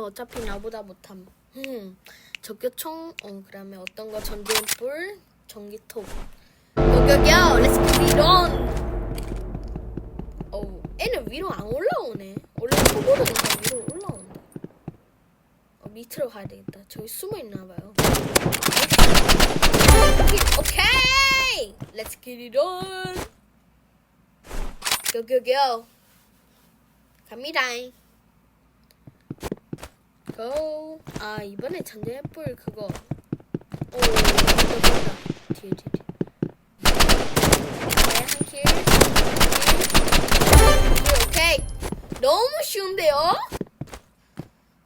보다 못함. 음, 적교총, 어, 그다음에 어떤 거 전기불, 전기톱. 요요요, 렛츠 기릿 온! 어우, 애는 위로 안 올라오네. 원래 초보는 다 위로 올라온다. 어, 밑으로 가야 되겠다. 저기 숨어 있나 봐요. 여기, 오케이! 렛츠 기릿 온! 요요요. 갑니다. 고. 아 이번에 전자불 그거. 오 이거 된다. 뒤에 뒤에. 뒤에. 네, 킬. 오케이. 너무 쉬운데요?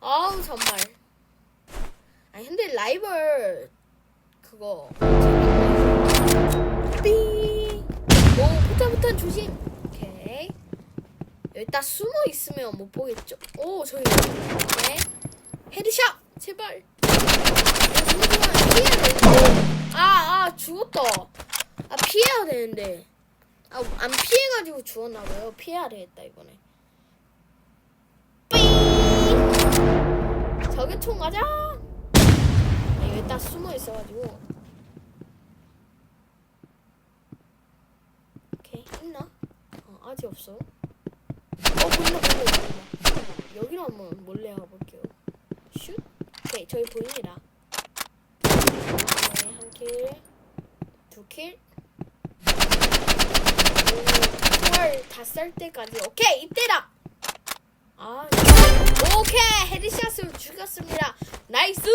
아우 정말. 아니 근데 라이벌 그거. 삐. 오 부탄부탄 조심. 오케이. 일단 숨어 있으면 못 보겠죠. 오 저기. 오케이. 헤드샷 제발. 아, 아 죽었다. 아 피해야 되는데. 아 안 피해가지고 죽었나봐요. 피해야 되겠다 이번에. 삥. 저기 총 맞아. 아, 여기 딱 숨어 있어가지고. 있나? 어, 아직 없어. 어 보인다 보인다 보인다. 여기로 한번 몰래 가볼게요. 슛. 오케이 저희 보입니다. 네, 한 킬, 두 킬. 오, 총알 다쌀 때까지. 오케이 이때다. 아, 오케이 헤드샷으로 죽였습니다. 나이스.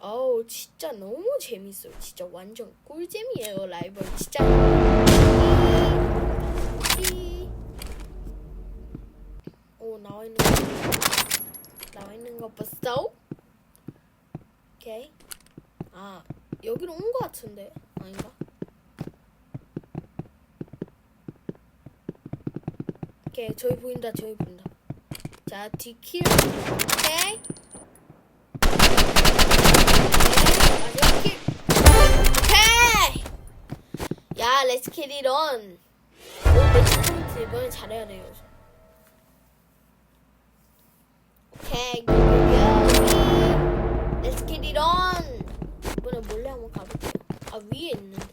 어우 진짜 너무 재밌어요. 진짜 완전 꿀잼이에요 라이벌 진짜. 나와 있는 거 나와 있는 거 봤어? 오케이. 아 여기로 온 거 같은데 아닌가? 오케이 저기 보인다 저기 보인다. 자 뒤킬 오케이. 야 렛츠 캐리 런. 오 매치 포인트 이번에 잘해야 돼요. 오케이, 고고고. Let's get it on. 이번에 몰래 한번 가볼게요. 아 위에 있는데.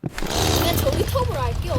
그냥 저기 톱으로 할게요.